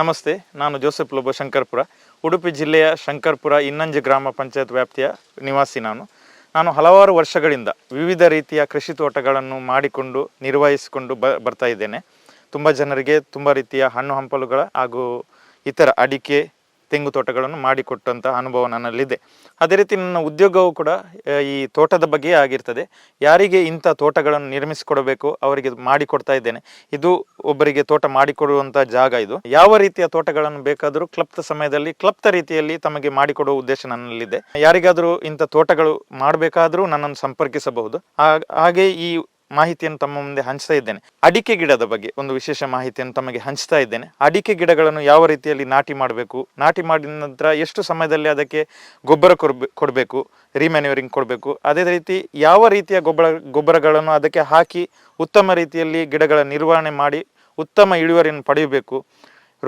ನಮಸ್ತೆ, ನಾನು ಜೋಸೆಫ್ ಲೋಬ ಶಂಕರ್ಪುರ. ಉಡುಪಿ ಜಿಲ್ಲೆಯ ಶಂಕರ್ಪುರ ಇನ್ನಂಜೆ ಗ್ರಾಮ ಪಂಚಾಯತ್ ವ್ಯಾಪ್ತಿಯ ನಿವಾಸಿ ನಾನು. ನಾನು ಹಲವಾರು ವರ್ಷಗಳಿಂದ ವಿವಿಧ ರೀತಿಯ ಕೃಷಿ ತೋಟಗಳನ್ನು ಮಾಡಿಕೊಂಡು, ನಿರ್ವಹಿಸಿಕೊಂಡು ಬ ಬರ್ತಾ ಇದ್ದೇನೆ. ತುಂಬ ಜನರಿಗೆ ತುಂಬ ರೀತಿಯ ಹಣ್ಣು ಹಂಪಲುಗಳ ಹಾಗೂ ಇತರ ಅಡಿಕೆ ತೆಂಗು ತೋಟಗಳನ್ನು ಮಾಡಿಕೊಟ್ಟಂಥ ಅನುಭವ ನನ್ನಲ್ಲಿದೆ. ಅದೇ ರೀತಿ ನನ್ನ ಉದ್ಯೋಗವು ಕೂಡ ಈ ತೋಟದ ಬಗ್ಗೆ ಆಗಿರ್ತದೆ. ಯಾರಿಗೆ ಇಂಥ ತೋಟಗಳನ್ನು ನಿರ್ಮಿಸಿಕೊಡಬೇಕು, ಅವರಿಗೆ ಮಾಡಿಕೊಡ್ತಾ ಇದ್ದೇನೆ. ಇದು ಒಬ್ಬರಿಗೆ ತೋಟ ಮಾಡಿಕೊಡುವಂಥ ಜಾಗ ಇದು. ಯಾವ ರೀತಿಯ ತೋಟಗಳನ್ನು ಬೇಕಾದರೂ ಕ್ಲಪ್ತ ಸಮಯದಲ್ಲಿ, ಕ್ಲಪ್ತ ರೀತಿಯಲ್ಲಿ ತಮಗೆ ಮಾಡಿಕೊಡುವ ಉದ್ದೇಶ ನನ್ನಲ್ಲಿದೆ. ಯಾರಿಗಾದರೂ ಇಂಥ ತೋಟಗಳು ಮಾಡಬೇಕಾದರೂ ನನ್ನನ್ನು ಸಂಪರ್ಕಿಸಬಹುದು. ಹಾಗೆ ಈ ಮಾಹಿತಿಯನ್ನು ತಮ್ಮ ಮುಂದೆ ಹಂಚ್ತಾ ಇದ್ದೇನೆ. ಅಡಿಕೆ ಗಿಡದ ಬಗ್ಗೆ ಒಂದು ವಿಶೇಷ ಮಾಹಿತಿಯನ್ನು ತಮಗೆ ಹಂಚ್ತಾ ಇದ್ದೇನೆ. ಅಡಿಕೆ ಗಿಡಗಳನ್ನು ಯಾವ ರೀತಿಯಲ್ಲಿ ನಾಟಿ ಮಾಡಬೇಕು? ನಾಟಿ ಮಾಡಿದ ನಂತರ ಎಷ್ಟು ಸಮಯದಲ್ಲಿ ಅದಕ್ಕೆ ಗೊಬ್ಬರ ಕೊಡ್ಬೆ ಕೊಡಬೇಕು? ರೀಮ್ಯಾನ್ಯೂರಿಂಗ್ ಕೊಡಬೇಕು? ಅದೇ ರೀತಿ ಯಾವ ರೀತಿಯ ಗೊಬ್ಬರ, ಗೊಬ್ಬರಗಳನ್ನು ಅದಕ್ಕೆ ಹಾಕಿ ಉತ್ತಮ ರೀತಿಯಲ್ಲಿ ಗಿಡಗಳ ನಿರ್ವಹಣೆ ಮಾಡಿ ಉತ್ತಮ ಇಳುವರಿಯನ್ನು ಪಡೆಯಬೇಕು?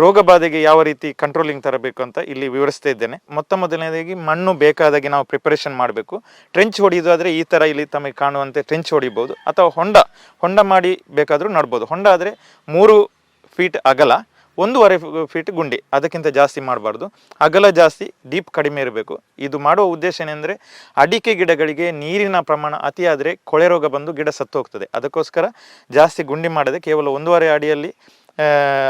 ರೋಗ ಬಾಧೆಗೆ ಯಾವ ರೀತಿ ಕಂಟ್ರೋಲಿಂಗ್ ತರಬೇಕು ಅಂತ ಇಲ್ಲಿ ವಿವರಿಸ್ತಾ ಇದ್ದೇನೆ. ಮೊತ್ತ ಮೊದಲನೇದಾಗಿ ಮಣ್ಣು ಬೇಕಾದಾಗೆ ನಾವು ಪ್ರಿಪರೇಷನ್ ಮಾಡಬೇಕು. ಟ್ರೆಂಚ್ ಹೊಡೆಯೋದಾದ್ರೆ ಈ ಥರ ಇಲ್ಲಿ ತಮಗೆ ಕಾಣುವಂತೆ ಟ್ರೆಂಚ್ ಹೊಡಿಬೋದು. ಅಥವಾ ಹೊಂಡ ಹೊಂಡ ಮಾಡಿ ಬೇಕಾದರೂ ನಡ್ಬೋದು. ಹೊಂಡ ಆದರೆ ಮೂರು ಫೀಟ್ ಅಗಲ, ಒಂದೂವರೆ ಫೀಟ್ ಗುಂಡಿ, ಅದಕ್ಕಿಂತ ಜಾಸ್ತಿ ಮಾಡಬಾರ್ದು. ಅಗಲ ಜಾಸ್ತಿ ಡೀಪ್ ಕಡಿಮೆ ಇರಬೇಕು. ಇದು ಮಾಡುವ ಉದ್ದೇಶ ಏನೆಂದರೆ ಅಡಿಕೆ ಗಿಡಗಳಿಗೆ ನೀರಿನ ಪ್ರಮಾಣ ಅತಿಯಾದರೆ ಕೊಳೆ ರೋಗ ಬಂದು ಗಿಡ ಸತ್ತು ಹೋಗ್ತದೆ. ಅದಕ್ಕೋಸ್ಕರ ಜಾಸ್ತಿ ಗುಂಡಿ ಮಾಡದೆ ಕೇವಲ ಒಂದೂವರೆ ಅಡಿಯಲ್ಲಿ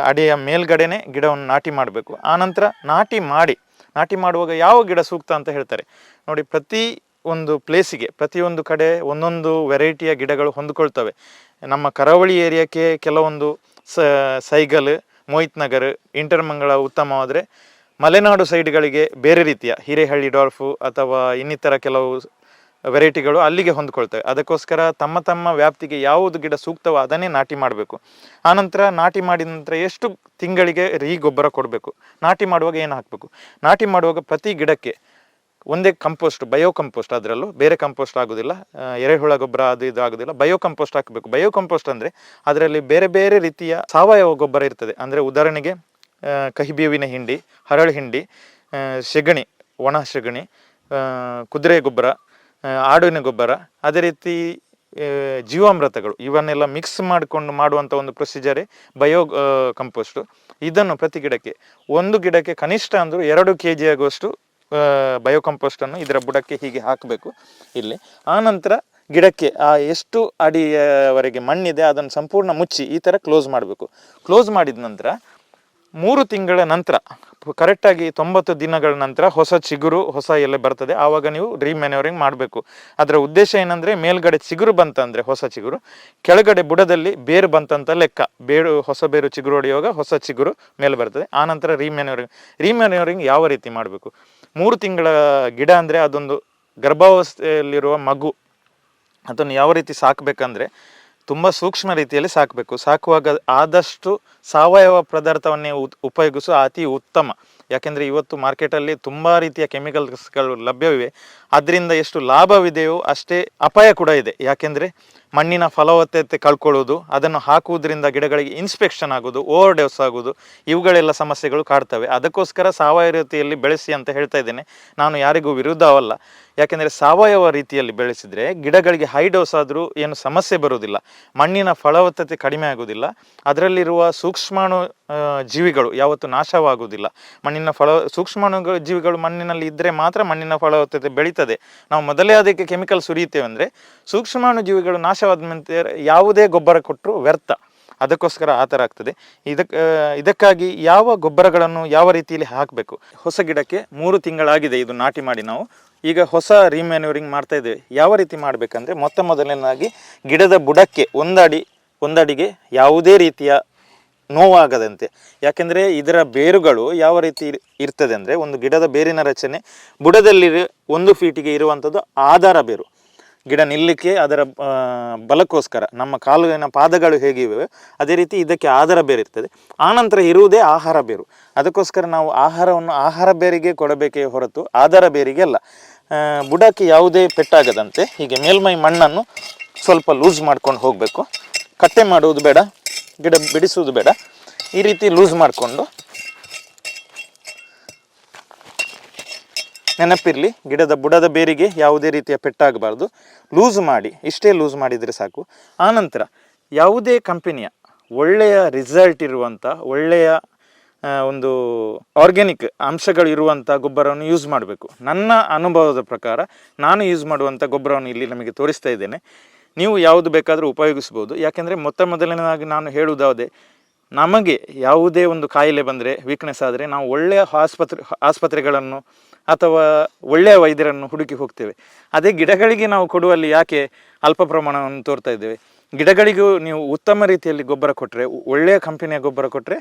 ಅಡಿಯ ಮೇಲ್ಗಡೆನೆ ಗಿಡವನ್ನು ನಾಟಿ ಮಾಡಬೇಕು. ಆನಂತರ ನಾಟಿ ಮಾಡಿ, ನಾಟಿ ಮಾಡುವಾಗ ಯಾವ ಗಿಡ ಸೂಕ್ತ ಅಂತ ಹೇಳ್ತಾರೆ. ನೋಡಿ, ಪ್ರತಿ ಒಂದು ಪ್ಲೇಸಿಗೆ ಪ್ರತಿಯೊಂದು ಕಡೆ ಒಂದೊಂದು ವೆರೈಟಿಯ ಗಿಡಗಳು ಹೊಂದಿಕೊಳ್ತವೆ. ನಮ್ಮ ಕರಾವಳಿ ಏರಿಯಾಕ್ಕೆ ಕೆಲವೊಂದು ಸ, ಸೈಗಲ್, ಮೋಹಿತ್ ನಗರ್ ಇಂಟರ್ಮಂಗಳ ಉತ್ತಮವಾದರೆ ಮಲೆನಾಡು ಸೈಡ್ಗಳಿಗೆ ಬೇರೆ ರೀತಿಯ, ಹಿರೇಹಳ್ಳಿ, ಡಾರ್ಫು ಅಥವಾ ಇನ್ನಿತರ ಕೆಲವು ವೆರೈಟಿಗಳು ಅಲ್ಲಿಗೆ ಹೊಂದ್ಕೊಳ್ತವೆ. ಅದಕ್ಕೋಸ್ಕರ ತಮ್ಮ ತಮ್ಮ ವ್ಯಾಪ್ತಿಗೆ ಯಾವುದು ಗಿಡ ಸೂಕ್ತವೋ ಅದನ್ನೇ ನಾಟಿ ಮಾಡಬೇಕು. ಆನಂತರ ನಾಟಿ ಮಾಡಿದ ನಂತರ ಎಷ್ಟು ತಿಂಗಳಿಗೆ ರೀ ಗೊಬ್ಬರ ಕೊಡಬೇಕು? ನಾಟಿ ಮಾಡುವಾಗ ಏನು ಹಾಕಬೇಕು? ನಾಟಿ ಮಾಡುವಾಗ ಪ್ರತಿ ಗಿಡಕ್ಕೆ ಒಂದೇ ಕಂಪೋಸ್ಟ್ ಬಯೋ ಕಂಪೋಸ್ಟ್ ಅದರಲ್ಲೂ ಬೇರೆ ಕಂಪೋಸ್ಟ್ ಆಗೋದಿಲ್ಲ. ಎರೆಹುಳ ಗೊಬ್ಬರ ಅದು ಇದು ಆಗೋದಿಲ್ಲ. ಬಯೋ ಕಂಪೋಸ್ಟ್ ಹಾಕಬೇಕು. ಬಯೋ ಕಂಪೋಸ್ಟ್ ಅಂದರೆ ಅದರಲ್ಲಿ ಬೇರೆ ಬೇರೆ ರೀತಿಯ ಸಾವಯವ ಗೊಬ್ಬರ ಇರ್ತದೆ. ಅಂದರೆ ಉದಾಹರಣೆಗೆ ಕಹಿಬೇವಿನ ಹಿಂಡಿ, ಹರಳು ಹಿಂಡಿ ಸೆಗಣಿ, ಒಣ ಸೆಗಣಿ ಕುದುರೆ ಗೊಬ್ಬರ ಆ, ಆಡಿನ ಗೊಬ್ಬರ ಅದೇ ರೀತಿ ಜೀವಾಮೃತಗಳು ಇವನ್ನೆಲ್ಲ ಮಿಕ್ಸ್ ಮಾಡಿಕೊಂಡು ಮಾಡುವಂಥ ಒಂದು ಪ್ರೊಸೀಜರೇ ಬಯೋ ಕಂಪೋಸ್ಟು ಇದನ್ನು ಪ್ರತಿ ಗಿಡಕ್ಕೆ ಒಂದು ಗಿಡಕ್ಕೆ ಕನಿಷ್ಠ ಅಂದರೂ ಎರಡು ಕೆ ಜಿ ಆಗುವಷ್ಟು ಬಯೋ ಕಂಪೋಸ್ಟನ್ನು ಇದರ ಬುಡಕ್ಕೆ ಹೀಗೆ ಹಾಕಬೇಕು ಇಲ್ಲಿ. ಆನಂತರ ಗಿಡಕ್ಕೆ ಆ ಎಷ್ಟು ಅಡಿಯವರೆಗೆ ಮಣ್ಣಿದೆ ಅದನ್ನು ಸಂಪೂರ್ಣ ಮುಚ್ಚಿ ಈ ಥರ ಕ್ಲೋಸ್ ಮಾಡಬೇಕು. ಕ್ಲೋಸ್ ಮಾಡಿದ ನಂತರ ಮೂರು ತಿಂಗಳ ನಂತರ ಕರೆಕ್ಟಾಗಿ ತೊಂಬತ್ತು ದಿನಗಳ ನಂತರ ಹೊಸ ಚಿಗುರು ಹೊಸ ಎಲೆ ಬರ್ತದೆ. ಆವಾಗ ನೀವು ರೀಮ್ಯಾನ್ಯೂರಿಂಗ್ ಮಾಡಬೇಕು. ಅದರ ಉದ್ದೇಶ ಏನಂದರೆ, ಮೇಲ್ಗಡೆ ಚಿಗುರು ಬಂತಂದರೆ, ಹೊಸ ಚಿಗುರು, ಕೆಳಗಡೆ ಬುಡದಲ್ಲಿ ಬೇರು ಬಂತಂತ ಲೆಕ್ಕ. ಬೇರು, ಹೊಸ ಬೇರು ಚಿಗುರು ಹೊಡೆಯುವಾಗ ಹೊಸ ಚಿಗುರು ಮೇಲೆ ಬರ್ತದೆ. ಆನಂತರ ರೀಮ್ಯಾನ್ಯೂರಿಂಗ್ ರೀಮ್ಯಾನ್ಯೂರಿಂಗ್ ಯಾವ ರೀತಿ ಮಾಡಬೇಕು? ಮೂರು ತಿಂಗಳ ಗಿಡ ಅಂದರೆ ಅದೊಂದು ಗರ್ಭಾವಸ್ಥೆಯಲ್ಲಿರುವ ಮಗು, ಅದನ್ನು ಯಾವ ರೀತಿ ಸಾಕಬೇಕಂದ್ರೆ ತುಂಬ ಸೂಕ್ಷ್ಮ ರೀತಿಯಲ್ಲಿ ಸಾಕಬೇಕು. ಸಾಕುವಾಗ ಆದಷ್ಟು ಸಾವಯವ ಪದಾರ್ಥವನ್ನೇ ಉಪಯೋಗಿಸುವ ಅತಿ ಉತ್ತಮ. ಯಾಕೆಂದರೆ ಇವತ್ತು ಮಾರ್ಕೆಟಲ್ಲಿ ತುಂಬ ರೀತಿಯ ಕೆಮಿಕಲ್ಸ್ಗಳು ಲಭ್ಯವಿವೆ. ಅದರಿಂದ ಎಷ್ಟು ಲಾಭವಿದೆಯೋ ಅಷ್ಟೇ ಅಪಾಯ ಕೂಡ ಇದೆ. ಯಾಕೆಂದರೆ ಮಣ್ಣಿನ ಫಲವತ್ತತೆ ಕಳ್ಕೊಳ್ಳೋದು, ಅದನ್ನು ಹಾಕುವುದರಿಂದ ಗಿಡಗಳಿಗೆ ಇನ್ಸ್ಪೆಕ್ಷನ್ ಆಗೋದು ಓವರ್ ಡೋಸ್ ಆಗೋದು, ಇವುಗಳೆಲ್ಲ ಸಮಸ್ಯೆಗಳು ಕಾಡ್ತವೆ. ಅದಕ್ಕೋಸ್ಕರ ಸಾವಯವ ರೀತಿಯಲ್ಲಿ ಬೆಳೆಸಿ ಅಂತ ಹೇಳ್ತಾ ಇದ್ದೇನೆ. ನಾನು ಯಾರಿಗೂ ವಿರುದ್ಧವಲ್ಲ. ಯಾಕೆಂದರೆ ಸಾವಯವ ರೀತಿಯಲ್ಲಿ ಬೆಳೆಸಿದರೆ ಗಿಡಗಳಿಗೆ ಹೈ ಡೋಸ್ ಆದರೂ ಏನು ಸಮಸ್ಯೆ ಬರುವುದಿಲ್ಲ. ಮಣ್ಣಿನ ಫಲವತ್ತತೆ ಕಡಿಮೆ ಆಗುವುದಿಲ್ಲ. ಅದರಲ್ಲಿರುವ ಸೂಕ್ಷ್ಮಾಣು ಜೀವಿಗಳು ಯಾವತ್ತು ನಾಶವಾಗುವುದಿಲ್ಲ. ಮಣ್ಣಿನ ಫಲ, ಸೂಕ್ಷ್ಮಾಣು ಜೀವಿಗಳು ಮಣ್ಣಿನಲ್ಲಿ ಇದ್ದರೆ ಮಾತ್ರ ಮಣ್ಣಿನ ಫಲವತ್ತತೆ ಬೆಳೀತದೆ. ನಾವು ಮೊದಲೇ ಅದಕ್ಕೆ ಕೆಮಿಕಲ್ ಸುರಿಯುತ್ತೇವೆ ಅಂದರೆ ಸೂಕ್ಷ್ಮಾಣು ಜೀವಿಗಳು ನಾಶವಾದ ನಂತರ ಯಾವುದೇ ಗೊಬ್ಬರ ಕೊಟ್ಟರು ವ್ಯರ್ಥ. ಅದಕ್ಕೋಸ್ಕರ ಆ ಥರ ಆಗ್ತದೆ. ಇದಕ್ಕೆ ಇದಕ್ಕಾಗಿ ಯಾವ ಗೊಬ್ಬರಗಳನ್ನು ಯಾವ ರೀತಿಯಲ್ಲಿ ಹಾಕಬೇಕು? ಹೊಸ ಗಿಡಕ್ಕೆ ಮೂರು ತಿಂಗಳಾಗಿದೆ ಇದು ನಾಟಿ ಮಾಡಿ ನಾವು. ಈಗ ಹೊಸ ರೀಮ್ಯಾನ್ಯೂರಿಂಗ್ ಮಾಡ್ತಾ ಇದ್ದೇವೆ. ಯಾವ ರೀತಿ ಮಾಡಬೇಕಂದ್ರೆ ಮೊತ್ತ ಮೊದಲನೇದಾಗಿ ಗಿಡದ ಬುಡಕ್ಕೆ ಒಂದಡಿ, ಒಂದಡಿಗೆ ಯಾವುದೇ ರೀತಿಯ ನೋವಾಗದಂತೆ. ಯಾಕೆಂದರೆ ಇದರ ಬೇರುಗಳು ಯಾವ ರೀತಿ ಇರ್- ಇರ್ತದೆ ಅಂದರೆ ಒಂದು ಗಿಡದ ಬೇರಿನ ರಚನೆ ಬುಡದಲ್ಲಿ ಒಂದು ಫೀಟಿಗೆ ಇರುವಂಥದ್ದು ಆಧಾರ ಬೇರು. ಗಿಡ ನಿಲ್ಲಕ್ಕೆ ಅದರ ಬಲಕ್ಕೋಸ್ಕರ, ನಮ್ಮ ಕಾಲಿನ ಪಾದಗಳು ಹೇಗಿವೆ, ಅದೇ ರೀತಿ ಇದಕ್ಕೆ ಆಧಾರ ಬೇರು ಇರ್ತದೆ. ಆನಂತರ ಇರುವುದೇ ಆಹಾರ ಬೇರು. ಅದಕ್ಕೋಸ್ಕರ ನಾವು ಆಹಾರವನ್ನು, ಆಹಾರ ಬೇರಿಗೆ ಕೊಡಬೇಕೇ ಹೊರತು ಆಧಾರ ಬೇರಿಗೆ ಅಲ್ಲ. ಬುಡಕ್ಕೆ ಯಾವುದೇ ಪೆಟ್ಟಾಗದಂತೆ ಹೀಗೆ ಮೇಲ್ಮೈ ಮಣ್ಣನ್ನು ಸ್ವಲ್ಪ ಲೂಸ್ ಮಾಡ್ಕೊಂಡು ಹೋಗಬೇಕು. ಕಟ್ಟೆ ಮಾಡುವುದು ಬೇಡ, ಗಿಡ ಬಿಡಿಸುವುದು ಬೇಡ. ಈ ರೀತಿ ಲೂಸ್ ಮಾಡಿಕೊಂಡು ನೆನಪಿರಲಿ, ಗಿಡದ ಬುಡದ ಬೇರಿಗೆ ಯಾವುದೇ ರೀತಿಯ ಪೆಟ್ಟಾಗಬಾರ್ದು. ಲೂಸ್ ಮಾಡಿ, ಇಷ್ಟೇ ಲೂಸ್ ಮಾಡಿದರೆ ಸಾಕು. ಆನಂತರ, ಯಾವುದೇ ಕಂಪನಿಯ ಒಳ್ಳೆಯ ರಿಸಲ್ಟ್ ಇರುವಂಥ, ಒಳ್ಳೆಯ ಒಂದು ಆರ್ಗ್ಯಾನಿಕ್ ಅಂಶಗಳು ಇರುವಂಥ ಗೊಬ್ಬರವನ್ನು ಯೂಸ್ ಮಾಡಬೇಕು. ನನ್ನ ಅನುಭವದ ಪ್ರಕಾರ ನಾನು ಯೂಸ್ ಮಾಡುವಂಥ ಗೊಬ್ಬರವನ್ನು ಇಲ್ಲಿ ನಮಗೆ ತೋರಿಸ್ತಾ ಇದ್ದೇನೆ. ನೀವು ಯಾವುದು ಬೇಕಾದರೂ ಉಪಯೋಗಿಸ್ಬೋದು. ಯಾಕೆಂದರೆ ಮೊತ್ತ ಮೊದಲನೇದಾಗಿ ನಾನು ಹೇಳುವುದಾವುದೇ ನಮಗೆ ಯಾವುದೇ ಒಂದು ಕಾಯಿಲೆ ಬಂದರೆ ವೀಕ್ನೆಸ್ ಆದರೆ ನಾವು ಒಳ್ಳೆಯ ಆಸ್ಪತ್ರೆ, ಆಸ್ಪತ್ರೆಗಳನ್ನು ಅಥವಾ ಒಳ್ಳೆಯ ವೈದ್ಯರನ್ನು ಹುಡುಕಿ ಹೋಗ್ತೇವೆ. ಅದೇ ಗಿಡಗಳಿಗೆ ನಾವು ಕೊಡುವಲ್ಲಿ ಯಾಕೆ ಅಲ್ಪ ಪ್ರಮಾಣವನ್ನು ತೋರ್ತಾ ಇದ್ದೇವೆ? ಗಿಡಗಳಿಗೂ ನೀವು ಉತ್ತಮ ರೀತಿಯಲ್ಲಿ ಗೊಬ್ಬರ ಕೊಟ್ಟರೆ ಒಳ್ಳೆಯ ಕಂಪನಿಯ ಗೊಬ್ಬರ ಕೊಟ್ಟರೆ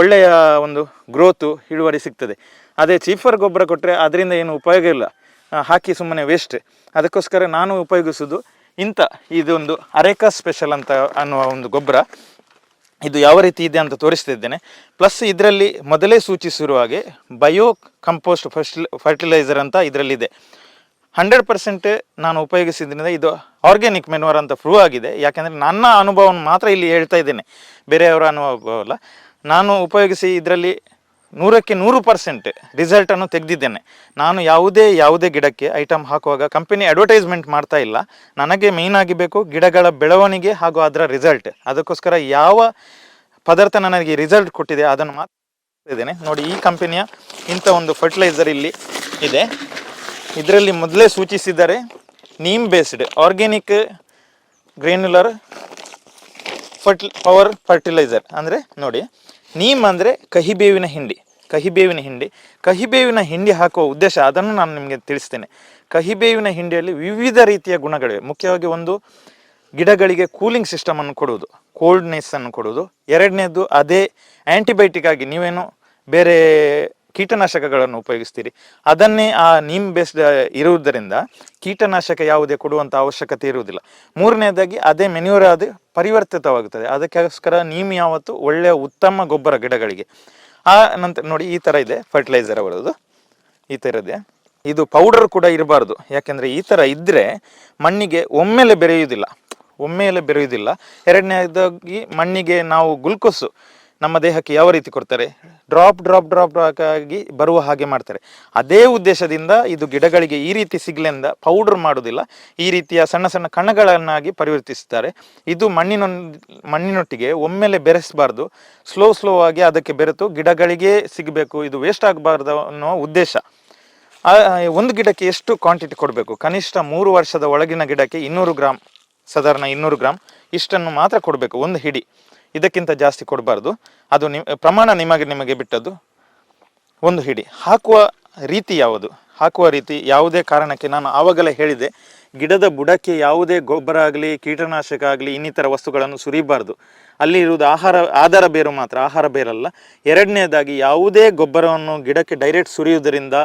ಒಳ್ಳೆಯ ಒಂದು ಗ್ರೋತು ಇಳುವರಿ ಸಿಗ್ತದೆ. ಅದೇ ಚೀಫರ್ ಗೊಬ್ಬರ ಕೊಟ್ಟರೆ ಅದರಿಂದ ಏನು ಉಪಯೋಗ ಇಲ್ಲ. ಹಾಕಿ ಸುಮ್ಮನೆ ವೇಸ್ಟ್ ಅದಕ್ಕೋಸ್ಕರ ನಾನು ಉಪಯೋಗಿಸೋದು ಇಂಥ, ಇದೊಂದು ಅರೇಕಾ ಸ್ಪೆಷಲ್ ಅಂತ ಅನ್ನುವ ಒಂದು ಗೊಬ್ಬರ. ಇದು ಯಾವ ರೀತಿ ಇದೆ ಅಂತ ತೋರಿಸ್ತಿದ್ದೇನೆ ಪ್ಲಸ್ ಇದರಲ್ಲಿ ಮೊದಲೇ ಸೂಚಿಸಿರುವ ಹಾಗೆ ಬಯೋ ಕಂಪೋಸ್ಟ್ ಫರ್ಟಿಲ್ ಫರ್ಟಿಲೈಸರ್ ಅಂತ ಇದರಲ್ಲಿದೆ. ಹಂಡ್ರೆಡ್ ಪರ್ಸೆಂಟ್ ನಾನು ಉಪಯೋಗಿಸಿದ್ರಿಂದ ಇದು ಆರ್ಗ್ಯಾನಿಕ್ ಮೆನುವರ್ ಅಂತ ಪ್ರೂವ್ ಆಗಿದೆ. ಯಾಕೆಂದರೆ ನನ್ನ ಅನುಭವವನ್ನು ಮಾತ್ರ ಇಲ್ಲಿ ಹೇಳ್ತಾ ಇದ್ದೇನೆ. ಬೇರೆಯವರ ಅನುಭವ ಅಲ್ಲ ನಾನು ಉಪಯೋಗಿಸಿ ಇದರಲ್ಲಿ ನೂರಕ್ಕೆ ನೂರು ಪರ್ಸೆಂಟ್ ರಿಸಲ್ಟನ್ನು ತೆಗೆದಿದ್ದೇನೆ. ನಾನು ಯಾವುದೇ ಯಾವುದೇ ಗಿಡಕ್ಕೆ ಐಟಮ್ ಹಾಕುವಾಗ ಕಂಪನಿ ಅಡ್ವರ್ಟೈಸ್ಮೆಂಟ್ ಮಾಡ್ತಾ ಇಲ್ಲ. ನನಗೆ ಮೇಯ್ನ್ ಆಗಿ ಬೇಕು ಗಿಡಗಳ ಬೆಳವಣಿಗೆ ಹಾಗೂ ಅದರ ರಿಸಲ್ಟ್ ಅದಕ್ಕೋಸ್ಕರ ಯಾವ ಪದಾರ್ಥ ನನಗೆ ರಿಸಲ್ಟ್ ಕೊಟ್ಟಿದೆ ಅದನ್ನು ಮಾತ್ರ ಇದ್ದೇನೆ. ನೋಡಿ, ಈ ಕಂಪನಿಯ ಇಂಥ ಒಂದು ಫರ್ಟಿಲೈಸರ್ ಇಲ್ಲಿ ಇದೆ. ಇದರಲ್ಲಿ ಮೊದಲೇ ಸೂಚಿಸಿದ್ದಾರೆ ನೀಮ್ ಬೇಸ್ಡ್ ಆರ್ಗ್ಯಾನಿಕ್ ಗ್ರೇನ್ಯುಲರ್ ಫರ್ಟಿ ಪವರ್ ಫರ್ಟಿಲೈಸರ್ ಅಂದರೆ ನೋಡಿ ನೀಮ್ ಅಂದರೆ ಕಹಿಬೇವಿನ ಹಿಂಡಿ ಕಹಿಬೇವಿನ ಹಿಂಡಿ. ಕಹಿಬೇವಿನ ಹಿಂಡಿ ಹಾಕುವ ಉದ್ದೇಶ, ಅದನ್ನು ನಾನು ನಿಮಗೆ ತಿಳಿಸ್ತೇನೆ. ಕಹಿಬೇವಿನ ಹಿಂಡಿಯಲ್ಲಿ ವಿವಿಧ ರೀತಿಯ ಗುಣಗಳಿವೆ. ಮುಖ್ಯವಾಗಿ ಒಂದು, ಗಿಡಗಳಿಗೆ ಕೂಲಿಂಗ್ ಸಿಸ್ಟಮನ್ನು ಕೊಡುವುದು ಕೋಲ್ಡ್ನೆಸ್ಸನ್ನು ಕೊಡುವುದು. ಎರಡನೇದು, ಅದೇ ಆ್ಯಂಟಿಬಯೋಟಿಕ್ ಆಗಿ ನೀವೇನು ಬೇರೆ ಕೀಟನಾಶಕಗಳನ್ನು ಉಪಯೋಗಿಸ್ತೀರಿ. ಅದನ್ನೇ ಆ ನೀಮ್ ಬೇಸ್ಡ್ ಇರುವುದರಿಂದ ಕೀಟನಾಶಕ ಯಾವುದೇ ಕೊಡುವಂಥ ಅವಶ್ಯಕತೆ ಇರುವುದಿಲ್ಲ. ಮೂರನೇದಾಗಿ ಅದೇ ಮೆನ್ಯೂರ್ ಅದು ಪರಿವರ್ತಿತವಾಗುತ್ತದೆ. ಅದಕ್ಕೋಸ್ಕರ ನೀಮ್ ಯಾವತ್ತು ಒಳ್ಳೆಯ ಉತ್ತಮ ಗೊಬ್ಬರ ಗಿಡಗಳಿಗೆ. ಆ ನಂತರ ನೋಡಿ ಈ ಥರ ಇದೆ ಫರ್ಟಿಲೈಸರ್ ಅವರದು. ಈ ಥರ ಇದೆ. ಇದು ಪೌಡರ್ ಕೂಡ ಇರಬಾರ್ದು. ಯಾಕೆಂದರೆ ಈ ಥರ ಇದ್ದರೆ ಮಣ್ಣಿಗೆ ಒಮ್ಮೆಲೆ ಬೆರೆಯುವುದಿಲ್ಲ. ಒಮ್ಮೆಲೆ ಬೆರೆಯುವುದಿಲ್ಲ. ಎರಡನೇದಾಗಿ ಮಣ್ಣಿಗೆ ನಾವು ಗ್ಲುಕೋಸು ನಮ್ಮ ದೇಹಕ್ಕೆ ಯಾವ ರೀತಿ ಕೊಡ್ತಾರೆ? ಡ್ರಾಪ್ ಡ್ರಾಪ್ ಡ್ರಾಪ್ ಆಗಿ ಬರುವ ಹಾಗೆ ಮಾಡ್ತಾರೆ. ಅದೇ ಉದ್ದೇಶದಿಂದ ಇದು ಗಿಡಗಳಿಗೆ ಈ ರೀತಿ ಸಿಗ್ಲೆಂದ ಪೌಡರ್ ಮಾಡೋದಿಲ್ಲ ಈ ರೀತಿಯ ಸಣ್ಣ ಸಣ್ಣ ಕಣಗಳನ್ನಾಗಿ ಪರಿವರ್ತಿಸುತ್ತಾರೆ. ಇದು ಮಣ್ಣಿನ, ಮಣ್ಣಿನೊಟ್ಟಿಗೆ ಒಮ್ಮೆಲೆ ಬೆರೆಸಬಾರ್ದು. ಸ್ಲೋ ಸ್ಲೋ ಆಗಿ ಅದಕ್ಕೆ ಬೆರೆತು ಗಿಡಗಳಿಗೆ ಸಿಗಬೇಕು. ಇದು ವೇಸ್ಟ್ ಆಗಬಾರ್ದು ಅನ್ನೋ ಉದ್ದೇಶ. ಒಂದು ಗಿಡಕ್ಕೆ ಎಷ್ಟು ಕ್ವಾಂಟಿಟಿ ಕೊಡಬೇಕು? ಕನಿಷ್ಠ ಮೂರು ವರ್ಷದ ಒಳಗಿನ ಗಿಡಕ್ಕೆ ಇನ್ನೂರು ಗ್ರಾಮ್ ಸಾಧಾರಣ ಇನ್ನೂರು ಗ್ರಾಮ್ ಇಷ್ಟನ್ನು ಮಾತ್ರ ಕೊಡಬೇಕು. ಒಂದು ಹಿಡಿ. ಇದಕ್ಕಿಂತ ಜಾಸ್ತಿ ಕೊಡಬಾರ್ದು. ಅದು ನಿಮ್ಮ ಪ್ರಮಾಣ ನಿಮಗೆ ನಿಮಗೆ ಬಿಟ್ಟದ್ದು ಒಂದು ಹಿಡಿ. ಹಾಕುವ ರೀತಿ ಯಾವುದು? ಹಾಕುವ ರೀತಿ ಯಾವುದೇ ಕಾರಣಕ್ಕೆ ನಾನು ಆವಾಗಲೇ ಹೇಳಿದೆ, ಗಿಡದ ಬುಡಕ್ಕೆ ಯಾವುದೇ ಗೊಬ್ಬರ ಆಗಲಿ, ಕೀಟನಾಶಕ ಆಗಲಿ, ಇನ್ನಿತರ ವಸ್ತುಗಳನ್ನು ಸುರಿಬಾರ್ದು. ಅಲ್ಲಿ ಇರುವುದು ಆಹಾರ, ಆಧಾರ ಬೇರು ಮಾತ್ರ, ಆಹಾರ ಬೇರಲ್ಲ. ಎರಡನೇದಾಗಿ ಯಾವುದೇ ಗೊಬ್ಬರವನ್ನು ಗಿಡಕ್ಕೆ ಡೈರೆಕ್ಟ್ ಸುರಿಯುವುದರಿಂದ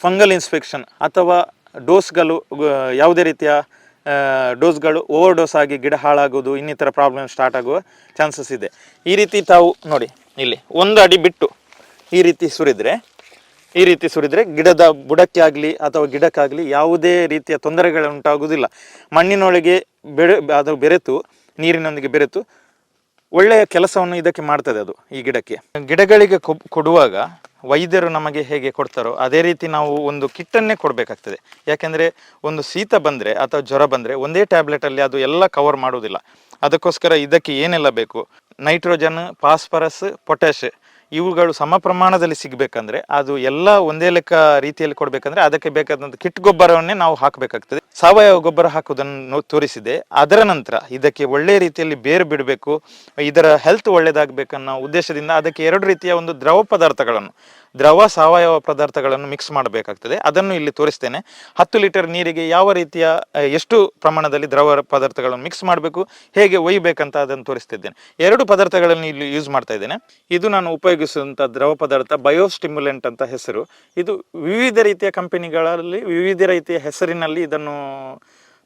ಫಂಗಲ್ ಇನ್ಸ್ಪೆಕ್ಷನ್ ಅಥವಾ ಡೋಸ್ಗಳು ಯಾವುದೇ ರೀತಿಯ ಡೋಸ್ಗಳು ಓವರ್ ಡೋಸ್ ಆಗಿ ಗಿಡ ಹಾಳಾಗೋದು, ಇನ್ನಿತರ ಪ್ರಾಬ್ಲಮ್ ಸ್ಟಾರ್ಟ್ ಆಗುವ ಚಾನ್ಸಸ್ ಇದೆ. ಈ ರೀತಿ ತಾವು, ನೋಡಿ, ಇಲ್ಲಿ ಒಂದು ಅಡಿ ಬಿಟ್ಟು ಈ ರೀತಿ ಸುರಿದ್ರೆ, ಈ ರೀತಿ ಸುರಿದ್ರೆ ಗಿಡದ ಬುಡಕ್ಕೆ ಆಗಲಿ ಅಥವಾ ಗಿಡಕ್ಕಾಗಲಿ ಯಾವುದೇ ರೀತಿಯ ತೊಂದರೆಗಳು ಉಂಟಾಗುವುದಿಲ್ಲ ಮಣ್ಣಿನೊಳಗೆ ಬೆಳೆ, ಅದು ಬೆರೆತು, ನೀರಿನೊಂದಿಗೆ ಬೆರೆತು ಒಳ್ಳೆಯ ಕೆಲಸವನ್ನು ಇದಕ್ಕೆ ಮಾಡ್ತದೆ ಅದು ಈ ಗಿಡಕ್ಕೆ. ಗಿಡಗಳಿಗೆ ಕೊಡುವಾಗ ವೈದ್ಯರು ನಮಗೆ ಹೇಗೆ ಕೊಡ್ತಾರೋ ಅದೇ ರೀತಿ ನಾವು ಒಂದು ಕಿಟ್ಟನ್ನೇ ಕೊಡಬೇಕಾಗ್ತದೆ. ಯಾಕೆಂದರೆ ಒಂದು ಶೀತ ಬಂದರೆ ಅಥವಾ ಜ್ವರ ಬಂದರೆ ಒಂದೇ ಟ್ಯಾಬ್ಲೆಟಲ್ಲಿ ಅದು ಎಲ್ಲ ಕವರ್ ಮಾಡೋದಿಲ್ಲ ಅದಕ್ಕೋಸ್ಕರ ಇದಕ್ಕೆ ಏನೆಲ್ಲ ಬೇಕು? ನೈಟ್ರೋಜನ್ ಫಾಸ್ಫರಸ್ ಪೊಟ್ಯಾಶ್ ಇವುಗಳು ಸಮ ಪ್ರಮಾಣದಲ್ಲಿ ಸಿಗಬೇಕಂದ್ರೆ ಅದು ಎಲ್ಲ ಒಂದೇ ಲೆಕ್ಕ ರೀತಿಯಲ್ಲಿ ಕೊಡಬೇಕಂದ್ರೆ ಅದಕ್ಕೆ ಬೇಕಾದಂಥ ಕಿಟ್ ಗೊಬ್ಬರವನ್ನೇ ನಾವು ಹಾಕಬೇಕಾಗ್ತದೆ. ಸಾವಯವ ಗೊಬ್ಬರ ಹಾಕುವುದನ್ನು ತೋರಿಸಿದೆ. ಅದರ ನಂತರ ಇದಕ್ಕೆ ಒಳ್ಳೆ ರೀತಿಯಲ್ಲಿ ಬೇರು ಬಿಡಬೇಕು. ಇದರ ಹೆಲ್ತ್ ಒಳ್ಳೆಯದಾಗಬೇಕನ್ನೋ ಉದ್ದೇಶದಿಂದ ಅದಕ್ಕೆ ಎರಡು ರೀತಿಯ ಒಂದು ದ್ರವ ಪದಾರ್ಥಗಳನ್ನು ದ್ರವ ಸಾವಯವ ಪದಾರ್ಥಗಳನ್ನು ಮಿಕ್ಸ್ ಮಾಡಬೇಕಾಗ್ತದೆ. ಅದನ್ನು ಇಲ್ಲಿ ತೋರಿಸ್ತೇನೆ. ಹತ್ತು ಲೀಟರ್ ನೀರಿಗೆ ಯಾವ ರೀತಿಯ ಎಷ್ಟು ಪ್ರಮಾಣದಲ್ಲಿ ದ್ರವ ಪದಾರ್ಥಗಳನ್ನು ಮಿಕ್ಸ್ ಮಾಡಬೇಕು, ಹೇಗೆ ಒಯ್ಯಬೇಕಂತ ಅದನ್ನು ತೋರಿಸ್ತಿದ್ದೇನೆ. ಎರಡು ಪದಾರ್ಥಗಳನ್ನು ಇಲ್ಲಿ ಯೂಸ್ ಮಾಡ್ತಾ ಇದ್ದೇನೆ. ಇದು ನಾನು ಉಪಯೋಗಿಸುವಂಥ ದ್ರವ ಪದಾರ್ಥ ಬಯೋಸ್ಟಿಮ್ಯುಲೆಂಟ್ ಅಂತ ಹೆಸರು. ಇದು ವಿವಿಧ ರೀತಿಯ ಕಂಪನಿಗಳಲ್ಲಿ, ವಿವಿಧ ರೀತಿಯ ಹೆಸರಿನಲ್ಲಿ ಇದನ್ನು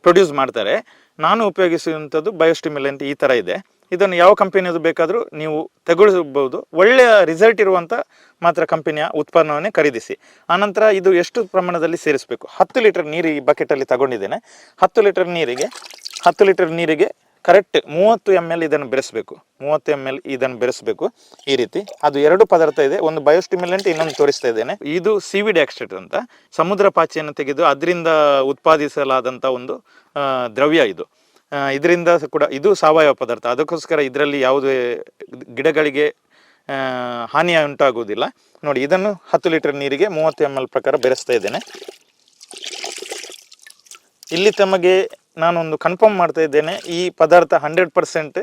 ಪ್ರೊಡ್ಯೂಸ್ ಮಾಡ್ತಾರೆ. ನಾನು ಉಪಯೋಗಿಸುವಂಥದ್ದು ಬಯೋಸ್ಟಿಮ್ಯುಲೆಂಟ್ ಈ ಥರ ಇದೆ. ಇದನ್ನು ಯಾವ ಕಂಪನಿಯದು ಬೇಕಾದರೂ ನೀವು ತೆಗೊಳ್ಬೋದು ಒಳ್ಳೆಯ ರಿಸಲ್ಟ್ ಇರುವಂಥ ಮಾತ್ರ ಕಂಪನಿಯ ಉತ್ಪನ್ನವನ್ನೇ ಖರೀದಿಸಿ. ಆನಂತರ ಇದು ಎಷ್ಟು ಪ್ರಮಾಣದಲ್ಲಿ ಸೇರಿಸಬೇಕು? ಹತ್ತು ಲೀಟರ್ ನೀರು ಈ ಬಕೆಟಲ್ಲಿ ತಗೊಂಡಿದ್ದೇನೆ. ಹತ್ತು ಲೀಟರ್ ನೀರಿಗೆ, ಹತ್ತು ಲೀಟರ್ ನೀರಿಗೆ ಕರೆಕ್ಟ್ ಮೂವತ್ತು ಎಂ ಎಲ್ ಇದನ್ನು ಬೆರೆಸಬೇಕು. ಮೂವತ್ತು ಎಂ ಎಲ್ ಇದನ್ನು ಬೆರೆಸಬೇಕು ಈ ರೀತಿ. ಅದು ಎರಡು ಪದಾರ್ಥ ಇದೆ. ಒಂದು ಬಯೋಸ್ಟಿಮ್ಯುಲೆಂಟ್ ಇನ್ನೊಂದು ತೋರಿಸ್ತಾ ಇದ್ದೇನೆ. ಇದು ಸಿವಿಡ್ ಎಕ್ಸ್ಟ್ರೇಟ್ ಅಂತ. ಸಮುದ್ರ ಪಾಚಿಯನ್ನು ತೆಗೆದು ಅದರಿಂದ ಉತ್ಪಾದಿಸಲಾದಂಥ ಒಂದು ದ್ರವ್ಯ ಇದು. ಇದರಿಂದ ಕೂಡ ಇದು ಸಾವಯವ ಪದಾರ್ಥ. ಅದಕ್ಕೋಸ್ಕರ ಇದರಲ್ಲಿ ಯಾವುದೇ ಗಿಡಗಳಿಗೆ ಹಾನಿಯ ಉಂಟಾಗುವುದಿಲ್ಲ. ನೋಡಿ, ಇದನ್ನು ಹತ್ತು ಲೀಟರ್ ನೀರಿಗೆ ಮೂವತ್ತು ಎಂ ಎಲ್ ಪ್ರಕಾರ ಬೆರೆಸ್ತಾ ಇದ್ದೇನೆ. ಇಲ್ಲಿ ತಮಗೆ ನಾನೊಂದು ಕನ್ಫರ್ಮ್ ಮಾಡ್ತಾ ಇದ್ದೇನೆ. ಈ ಪದಾರ್ಥ ಹಂಡ್ರೆಡ್ ಪರ್ಸೆಂಟ್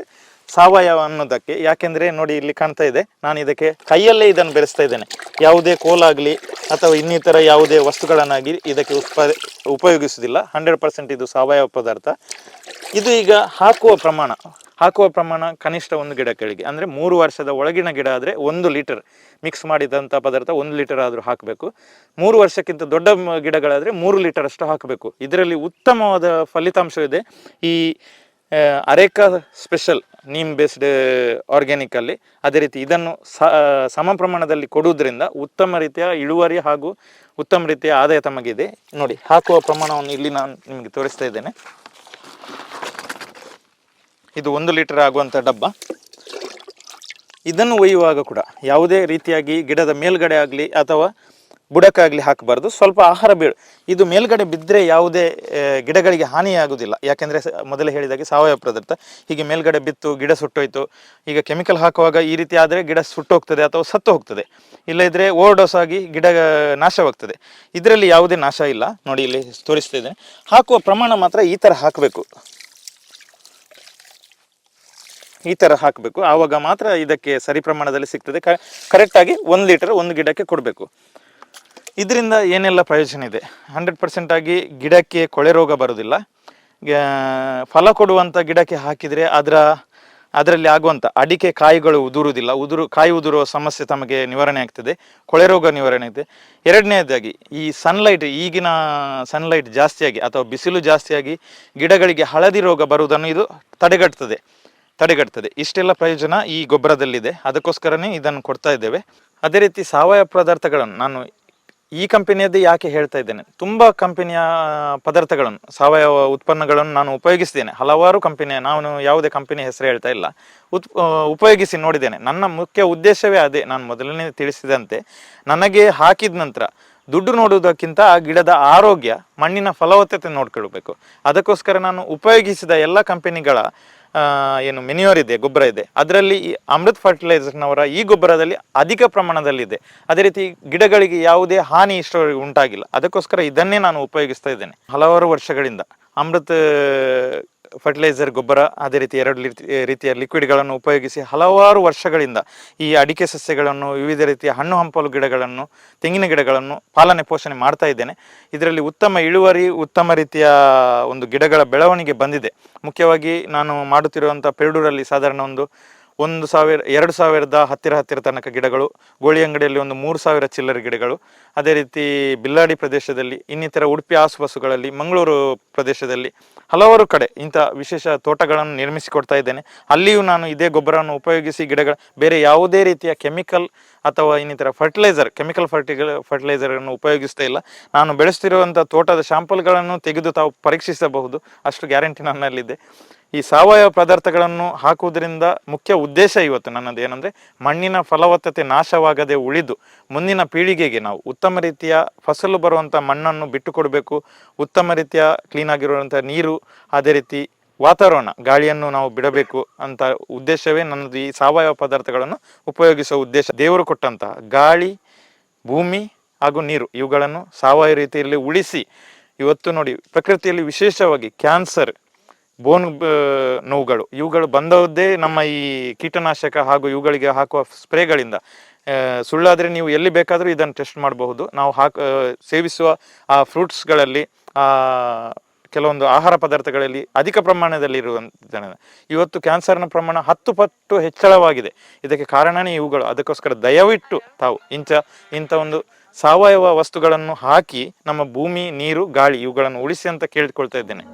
ಸಾವಯವ ಅನ್ನೋದಕ್ಕೆ. ಯಾಕೆಂದರೆ ನೋಡಿ ಇಲ್ಲಿ ಕಾಣ್ತಾ ಇದೆ, ನಾನು ಇದಕ್ಕೆ ಕೈಯಲ್ಲೇ ಇದನ್ನು ಬೆರೆಸ್ತಾ ಇದ್ದೇನೆ. ಯಾವುದೇ ಕೋಲಾಗಲಿ ಅಥವಾ ಇನ್ನಿತರ ಯಾವುದೇ ವಸ್ತುಗಳನ್ನಾಗಿ ಇದಕ್ಕೆ ಉತ್ಪಾದ ಉಪಯೋಗಿಸುವುದಿಲ್ಲ. ಹಂಡ್ರೆಡ್ ಪರ್ಸೆಂಟ್ ಇದು ಸಾವಯವ ಪದಾರ್ಥ. ಇದು ಈಗ ಹಾಕುವ ಪ್ರಮಾಣ ಹಾಕುವ ಪ್ರಮಾಣ ಕನಿಷ್ಠ ಒಂದು ಗಿಡಗಳಿಗೆ. ಅಂದರೆ ಮೂರು ವರ್ಷದ ಒಳಗಿನ ಗಿಡ ಆದರೆ ಒಂದು ಲೀಟರ್ ಮಿಕ್ಸ್ ಮಾಡಿದಂಥ ಪದಾರ್ಥ ಒಂದು ಲೀಟರ್ ಆದರೂ ಹಾಕಬೇಕು. ಮೂರು ವರ್ಷಕ್ಕಿಂತ ದೊಡ್ಡ ಗಿಡಗಳಾದರೆ ಮೂರು ಲೀಟರ್ ಅಷ್ಟು ಹಾಕಬೇಕು. ಇದರಲ್ಲಿ ಉತ್ತಮವಾದ ಫಲಿತಾಂಶವಿದೆ. ಈ areca special neem based organically ಅದೇ ರೀತಿ ಇದನ್ನು ಸಮ ಪ್ರಮಾಣದಲ್ಲಿ ಕೊಡುವುದರಿಂದ ಉತ್ತಮ ರೀತಿಯ ಇಳುವರಿ ಹಾಗೂ ಉತ್ತಮ ರೀತಿಯ ಆದಾಯ ತಮಗಿದೆ. ನೋಡಿ, ಹಾಕುವ ಪ್ರಮಾಣವನ್ನು ಇಲ್ಲಿ ನಾನು ನಿಮಗೆ ತೋರಿಸ್ತಾ ಇದ್ದೇನೆ. ಇದು ಒಂದು ಲೀಟರ್ ಆಗುವಂಥ ಡಬ್ಬ. ಇದನ್ನು ಒಯ್ಯುವಾಗ ಕೂಡ ಯಾವುದೇ ರೀತಿಯಾಗಿ ಗಿಡದ ಮೇಲ್ಗಡೆ ಆಗಲಿ ಅಥವಾ ಬುಡಕ್ಕಾಗಲಿ ಹಾಕಬಾರ್ದು. ಸ್ವಲ್ಪ ಆಹಾರ ಬೀಳು, ಇದು ಮೇಲ್ಗಡೆ ಬಿದ್ದರೆ ಯಾವುದೇ ಗಿಡಗಳಿಗೆ ಹಾನಿಯಾಗುವುದಿಲ್ಲ ಯಾಕೆಂದರೆ ಮೊದಲೇ ಹೇಳಿದಾಗೆ ಸಾವಯವ ಪದಾರ್ಥ. ಹೀಗೆ ಮೇಲ್ಗಡೆ ಬಿತ್ತು, ಗಿಡ ಸುಟ್ಟೋಯ್ತು. ಈಗ ಕೆಮಿಕಲ್ ಹಾಕುವಾಗ ಈ ರೀತಿ ಆದರೆ ಗಿಡ ಸುಟ್ಟೋಗ್ತದೆ ಅಥವಾ ಸತ್ತು ಹೋಗ್ತದೆ. ಇಲ್ಲದಿದ್ದರೆ ಓವರ್ಡೋಸ್ ಆಗಿ ಗಿಡ ನಾಶವಾಗ್ತದೆ. ಇದರಲ್ಲಿ ಯಾವುದೇ ನಾಶ ಇಲ್ಲ. ನೋಡಿ ಇಲ್ಲಿ ತೋರಿಸ್ತಿದ್ದೇನೆ. ಹಾಕುವ ಪ್ರಮಾಣ ಮಾತ್ರ ಈ ಥರ ಹಾಕಬೇಕು. ಈ ಥರ ಹಾಕಬೇಕು. ಆವಾಗ ಮಾತ್ರ ಇದಕ್ಕೆ ಸರಿ ಪ್ರಮಾಣದಲ್ಲಿ ಸಿಗ್ತದೆ. ಕರೆಕ್ಟಾಗಿ ಒಂದು ಲೀಟರ್ ಒಂದು ಗಿಡಕ್ಕೆ ಕೊಡಬೇಕು. ಇದರಿಂದ ಏನೆಲ್ಲ ಪ್ರಯೋಜನ ಇದೆ? ಹಂಡ್ರೆಡ್ ಪರ್ಸೆಂಟ್ ಆಗಿ ಗಿಡಕ್ಕೆ ಕೊಳೆ ರೋಗ ಬರೋದಿಲ್ಲ ಫಲ ಕೊಡುವಂಥ ಗಿಡಕ್ಕೆ ಹಾಕಿದರೆ ಅದರ, ಅದರಲ್ಲಿ ಆಗುವಂಥ ಅಡಿಕೆ ಕಾಯಿಗಳು ಉದುರುವುದಿಲ್ಲ. ಉದುರು, ಕಾಯಿ ಉದುರುವ ಸಮಸ್ಯೆ ತಮಗೆ ನಿವಾರಣೆ ಆಗ್ತದೆ. ಕೊಳೆ ರೋಗ ನಿವಾರಣೆ ಆಗ್ತದೆ. ಎರಡನೇದಾಗಿ ಈ ಸನ್ಲೈಟ್ ಈಗಿನ ಸನ್ಲೈಟ್ ಜಾಸ್ತಿಯಾಗಿ ಅಥವಾ ಬಿಸಿಲು ಜಾಸ್ತಿಯಾಗಿ ಗಿಡಗಳಿಗೆ ಹಳದಿ ರೋಗ ಬರುವುದನ್ನು ಇದು ತಡೆಗಟ್ತದೆ. ತಡೆಗಟ್ತದೆ. ಇಷ್ಟೆಲ್ಲ ಪ್ರಯೋಜನ ಈ ಗೊಬ್ಬರದಲ್ಲಿದೆ. ಅದಕ್ಕೋಸ್ಕರನೇ ಇದನ್ನು ಕೊಡ್ತಾ ಇದ್ದೇವೆ. ಅದೇ ರೀತಿ ಸಾವಯವ ಪದಾರ್ಥಗಳನ್ನು ನಾನು ಈ ಕಂಪನಿಯದ್ದೇ ಯಾಕೆ ಹೇಳ್ತಾ ಇದ್ದೇನೆ, ತುಂಬ ಕಂಪನಿಯ ಪದಾರ್ಥಗಳನ್ನು, ಸಾವಯವ ಉತ್ಪನ್ನಗಳನ್ನು ನಾನು ಉಪಯೋಗಿಸಿದ್ದೇನೆ ಹಲವಾರು ಕಂಪನಿಯ, ನಾನು ಯಾವುದೇ ಕಂಪನಿ ಹೆಸರು ಹೇಳ್ತಾ ಇಲ್ಲ. ಉತ್ ಉಪಯೋಗಿಸಿ ನೋಡಿದ್ದೇನೆ. ನನ್ನ ಮುಖ್ಯ ಉದ್ದೇಶವೇ ಅದೇ, ನಾನು ಮೊದಲನೇ ತಿಳಿಸಿದಂತೆ, ನನಗೆ ಹಾಕಿದ ನಂತರ ದುಡ್ಡು ನೋಡುವುದಕ್ಕಿಂತ ಆ ಗಿಡದ ಆರೋಗ್ಯ, ಮಣ್ಣಿನ ಫಲವತ್ತತೆ ನೋಡ್ಕೊಳ್ಬೇಕು. ಅದಕ್ಕೋಸ್ಕರ ನಾನು ಉಪಯೋಗಿಸಿದ ಎಲ್ಲ ಕಂಪನಿಗಳ ಏನು ಮೆನ್ಯೂರ್ ಇದೆ, ಗೊಬ್ಬರ ಇದೆ. ಅದರಲ್ಲಿ ಈ ಅಮೃತ್ ಫರ್ಟಿಲೈಸರ್ನವರ ಈ ಗೊಬ್ಬರದಲ್ಲಿ ಅಧಿಕ ಪ್ರಮಾಣದಲ್ಲಿದೆ. ಅದೇ ರೀತಿ ಗಿಡಗಳಿಗೆ ಯಾವುದೇ ಹಾನಿ ಇಷ್ಟವರೆಗೆ ಉಂಟಾಗಿಲ್ಲ. ಅದಕ್ಕೋಸ್ಕರ ಇದನ್ನೇ ನಾನು ಉಪಯೋಗಿಸ್ತಾ ಇದ್ದೇನೆ. ಹಲವಾರು ವರ್ಷಗಳಿಂದ. ಅಮೃತ್ ಫರ್ಟಿಲೈಸರ್ ಗೊಬ್ಬರ, ಅದೇ ರೀತಿ ಎರಡು ರೀತಿ- ರೀತಿಯ ಲಿಕ್ವಿಡ್ಗಳನ್ನು ಉಪಯೋಗಿಸಿ ಹಲವಾರು ವರ್ಷಗಳಿಂದ ಈ ಅಡಿಕೆ ಸಸ್ಯಗಳನ್ನು, ವಿವಿಧ ರೀತಿಯ ಹಣ್ಣು ಹಂಪಲು ಗಿಡಗಳನ್ನು, ತೆಂಗಿನ ಗಿಡಗಳನ್ನು ಪಾಲನೆ ಪೋಷಣೆ ಮಾಡ್ತಾ ಇದ್ದೇನೆ. ಇದರಲ್ಲಿ ಉತ್ತಮ ಇಳುವರಿ, ಉತ್ತಮ ರೀತಿಯ ಒಂದು ಗಿಡಗಳ ಬೆಳವಣಿಗೆ ಬಂದಿದೆ. ಮುಖ್ಯವಾಗಿ ನಾನು ಮಾಡುತ್ತಿರುವಂಥ ಪೆರಡೂರಲ್ಲಿ ಸಾಧಾರಣ ಒಂದು ಒಂದು ಸಾವಿರ, ಎರಡು ಸಾವಿರದ ಹತ್ತಿರ ಹತ್ತಿರ ತನಕ ಗಿಡಗಳು, ಗೋಳಿ ಅಂಗಡಿಯಲ್ಲಿ ಒಂದು ಮೂರು ಸಾವಿರ ಚಿಲ್ಲರೆ ಗಿಡಗಳು. ಅದೇ ರೀತಿ ಬಿಲ್ಲಾಡಿ ಪ್ರದೇಶದಲ್ಲಿ, ಇನ್ನಿತರ ಉಡುಪಿ ಆಸುಪಾಸುಗಳಲ್ಲಿ, ಮಂಗಳೂರು ಪ್ರದೇಶದಲ್ಲಿ ಹಲವಾರು ಕಡೆ ಇಂಥ ವಿಶೇಷ ತೋಟಗಳನ್ನು ನಿರ್ಮಿಸಿಕೊಡ್ತಾ ಇದ್ದೇನೆ. ಅಲ್ಲಿಯೂ ನಾನು ಇದೇ ಗೊಬ್ಬರವನ್ನು ಉಪಯೋಗಿಸಿ ಗಿಡಗಳ, ಬೇರೆ ಯಾವುದೇ ರೀತಿಯ ಕೆಮಿಕಲ್ ಅಥವಾ ಇನ್ನಿತರ ಫರ್ಟಿಲೈಸರ್, ಕೆಮಿಕಲ್ ಫರ್ಟಿಗಳ ಫರ್ಟಿಲೈಸರನ್ನು ಉಪಯೋಗಿಸ್ತಾ ಇಲ್ಲ. ನಾನು ಬೆಳೆಸ್ತಿರುವಂಥ ತೋಟದ ಶಾಂಪಲ್ಗಳನ್ನು ತೆಗೆದು ತಾವು ಪರೀಕ್ಷಿಸಬಹುದು. ಅಷ್ಟು ಗ್ಯಾರಂಟಿ ನನ್ನಲ್ಲಿದೆ. ಈ ಸಾವಯವ ಪದಾರ್ಥಗಳನ್ನು ಹಾಕುವುದರಿಂದ ಮುಖ್ಯ ಉದ್ದೇಶ ಇವತ್ತು ನನ್ನದು ಏನಂದರೆ ಮಣ್ಣಿನ ಫಲವತ್ತತೆ ನಾಶವಾಗದೆ ಉಳಿದು ಮುಂದಿನ ಪೀಳಿಗೆಗೆ ನಾವು ಉತ್ತಮ ರೀತಿಯ ಫಸಲು ಬರುವಂಥ ಮಣ್ಣನ್ನು ಬಿಟ್ಟು ಕೊಡಬೇಕು ಉತ್ತಮ ರೀತಿಯ ಕ್ಲೀನ್ ಆಗಿರುವಂಥ ನೀರು, ಅದೇ ರೀತಿ ವಾತಾವರಣ, ಗಾಳಿಯನ್ನು ನಾವು ಬಿಡಬೇಕು ಅಂತ ಉದ್ದೇಶವೇ ನನ್ನದು ಈ ಸಾವಯವ ಪದಾರ್ಥಗಳನ್ನು ಉಪಯೋಗಿಸುವ ಉದ್ದೇಶ. ದೇವರು ಕೊಟ್ಟಂತಹ ಗಾಳಿ, ಭೂಮಿ ಹಾಗೂ ನೀರು ಇವುಗಳನ್ನು ಸಾವಯವ ರೀತಿಯಲ್ಲಿ ಉಳಿಸಿ ಇವತ್ತು ನೋಡಿ ಪ್ರಕೃತಿಯಲ್ಲಿ ವಿಶೇಷವಾಗಿ ಕ್ಯಾನ್ಸರ್ ಬೋನ್ ನೋವುಗಳು. ಇವುಗಳು ಬಂದದ್ದೇ ನಮ್ಮ ಈ ಕೀಟನಾಶಕ ಹಾಗೂ ಇವುಗಳಿಗೆ ಹಾಕುವ ಸ್ಪ್ರೇಗಳಿಂದ. ಸುಳ್ಳಾದರೆ ನೀವು ಎಲ್ಲಿ ಬೇಕಾದರೂ ಇದನ್ನು ಟೆಸ್ಟ್ ಮಾಡಬಹುದು. ನಾವು ಹಾಕ ಸೇವಿಸುವ ಆ ಫ್ರೂಟ್ಸ್ಗಳಲ್ಲಿ ಕೆಲವೊಂದು ಆಹಾರ ಪದಾರ್ಥಗಳಲ್ಲಿ ಅಧಿಕ ಪ್ರಮಾಣದಲ್ಲಿ ಇರುವಂತ ಇವತ್ತು ಕ್ಯಾನ್ಸರ್ನ ಪ್ರಮಾಣ ಹತ್ತು ಪಟ್ಟು ಹೆಚ್ಚಳವಾಗಿದೆ. ಇದಕ್ಕೆ ಕಾರಣನೇ ಇವುಗಳು. ಅದಕ್ಕೋಸ್ಕರ ದಯವಿಟ್ಟು ತಾವು ಇಂಥ ಇಂಥ ಒಂದು ಸಾವಯವ ವಸ್ತುಗಳನ್ನು ಹಾಕಿ ನಮ್ಮ ಭೂಮಿ, ನೀರು, ಗಾಳಿ ಇವುಗಳನ್ನು ಉಳಿಸಿ ಅಂತ ಕೇಳಿಕೊಳ್ತಾ ಇದ್ದೇನೆ.